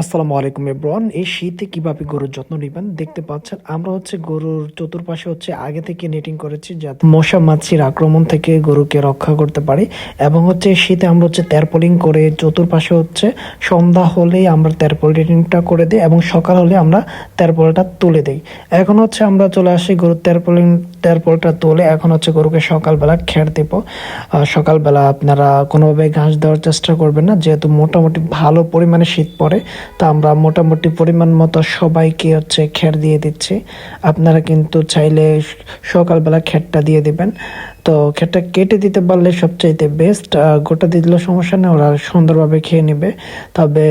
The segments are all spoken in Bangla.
আসসালামু আলাইকুম এব্রন এই শীতে কীভাবে গরুর যত্ন নেবেন দেখতে পাচ্ছেন, আমরা হচ্ছে গরুর চতুর্পাশে হচ্ছে আগে থেকে নেটিং করেছি যাতে মশা মাছির আক্রমণ থেকে গরুকে রক্ষা করতে পারি এবং হচ্ছে শীতে আমরা হচ্ছে তেরপলিং করে চতুর্পাশে হচ্ছে সন্ধ্যা হলেই আমরা তেরপলিংটা করে দিই এবং সকাল হলে আমরা তেরপলটা তুলে দিই। এখন হচ্ছে আমরা চলে আসি গরুর তেরপলিং তেরপলটা তুলে। এখন হচ্ছে গরুকে সকালবেলা খের দেব। সকালবেলা আপনারা কোনোভাবে ঘাস দেওয়ার চেষ্টা করবেন না। যেহেতু মোটামুটি ভালো পরিমাণে শীত পড়ে, তো আমরা মোটামুটি পরিমাণ মতো সবাইকে হচ্ছে খের দিয়ে দিচ্ছি। আপনারা কিন্তু চাইলে সকালবেলা খেরটা দিয়ে দিবেন। তো খেরটা কেটে দিতে পারলে সবচাইতে বেস্ট গোটা দিলেও সমস্যা নেই, ওরা সুন্দরভাবে খেয়ে নেবে। তবে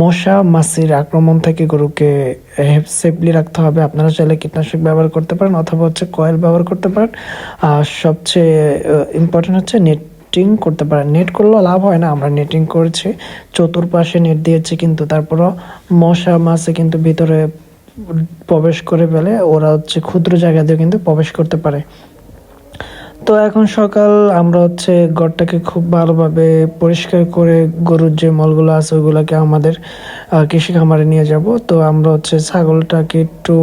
মশা, মাছির আক্রমণ থেকে গরুকে সেফলি রাখতে হবে। আপনারা চাইলে কীটনাশক ব্যবহার করতে পারেন অথবা হচ্ছে কয়েল ব্যবহার করতে পারেন। আর সবচেয়ে ইম্পর্টেন্ট হচ্ছে নেট নেটিং করতে পারেন। নেট করলেও লাভ হয় না, আমরা নেটিং করেছি, চতুর্পাশে নেট দিয়েছি কিন্তু তারপরও মশা, মাছে কিন্তু ভিতরে প্রবেশ করে ফেলে, ওরা হচ্ছে ক্ষুদ্র জায়গা দিয়ে কিন্তু প্রবেশ করতে পারে। তো এখন সকাল, আমরা হচ্ছে ঘরটাকে খুব ভালোভাবে পরিষ্কার করে গরুর যে মলগুলো আছে ওগুলোকে আমাদের কৃষি খামারে নিয়ে যাব। তো আমরা হচ্ছে ছাগলটাকে একটু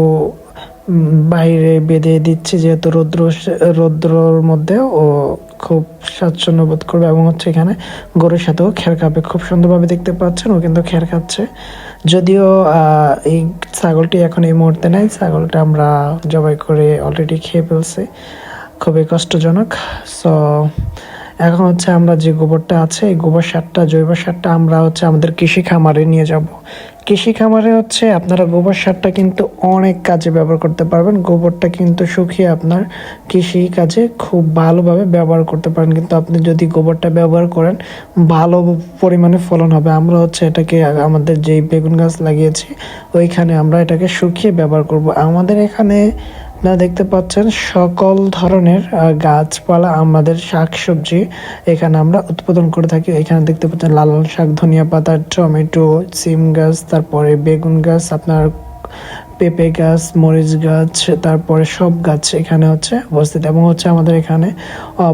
বাইরে বেঁধে দিচ্ছি যেহেতু রৌদ্র রৌদ্রর মধ্যে ও খুব স্বাচ্ছন্দ্য বোধ করবে এবং হচ্ছে এখানে গরুর সাথেও খের খাবে। খুব সুন্দরভাবে দেখতে পাচ্ছেন, ও কিন্তু খের খাচ্ছে। যদিও এই ছাগলটি এখন এই মুহূর্তে নাই, ছাগলটা আমরা জবাই করে অলরেডি খেয়ে ফেলছি। খুবই কষ্টজনক। সো এখন হচ্ছে আমরা যে গোবরটা আছে, এই গোবর সারটা, জৈব সারটা আমরা হচ্ছে আমাদের কৃষি খামারে নিয়ে যাব। কৃষি খামারে হচ্ছে আপনারা গোবর সারটা কিন্তু অনেক কাজে ব্যবহার করতে পারবেন। গোবরটা কিন্তু শুকিয়ে আপনার কৃষি কাজে খুব ভালোভাবে ব্যবহার করতে পারেন। কিন্তু আপনি যদি গোবরটা ব্যবহার করেন, ভালো পরিমাণে ফলন হবে। আমরা হচ্ছে এটাকে আমাদের যেই বেগুন গাছ লাগিয়েছি, ওইখানে আমরা এটাকে শুকিয়ে ব্যবহার করব। আমাদের এখানে আপনারা দেখতে পাচ্ছেন সকল ধরনের গাছপালা, আমাদের শাকসবজি এখানে আমরা উৎপাদন করে থাকি। এখানে দেখতে পাচ্ছেন লাল শাক, ধনিয়া পাতা, টমেটো, সিম গাছ, তারপরে বেগুন গাছ, আপনার পেঁপে গাছ, মরিচ গাছ, তারপরে সব গাছ এখানে হচ্ছে অবস্থিত এবং হচ্ছে আমাদের এখানে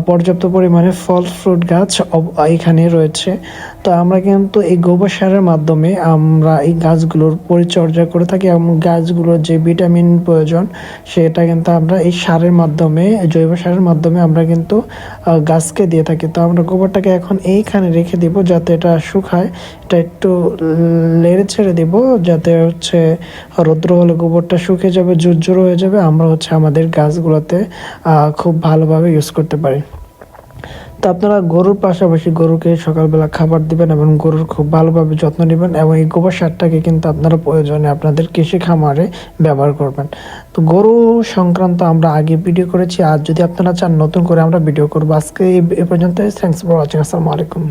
পর্যাপ্ত পরিমাণে ফল, ফ্রুট গাছ এখানে রয়েছে। তো আমরা কিন্তু এই গোবর সারের মাধ্যমে আমরা এই গাছগুলোর পরিচর্যা করে থাকি এবং গাছগুলোর যে ভিটামিন প্রয়োজন, সেটা কিন্তু আমরা এই সারের মাধ্যমে, জৈব সারের মাধ্যমে আমরা কিন্তু গাছকে দিয়ে থাকি। তো আমরা গোবরটাকে এখন এইখানে রেখে দিব যাতে এটা শুকায়, এটা একটু লেড়ে ছেড়ে দিব যাতে হচ্ছে রৌদ্র হলে গোবরটা শুকিয়ে যাবে জোর হয়ে যাবে। আমরা হচ্ছে আমাদের গাছগুলোতে খুব ভালোভাবে ইউজ করতে পারি। তো আপনারা গরুর পাশাপাশি গরুকে সকালবেলা খাবার দিবেন এবং গরুর খুব ভালোভাবে যত্ন নেবেন এবং এই গোবর সারটাকে কিন্তু আপনারা প্রয়োজনে আপনাদের কৃষি খামারে ব্যবহার করবেন। তো গরু সংক্রান্ত আমরা আগে ভিডিও করেছি, আর যদি আপনারা চান নতুন করে আমরা ভিডিও করব। আজকে এই পর্যন্ত থ্যাংকস ফর ওয়াচিং আসসালামু আলাইকুম।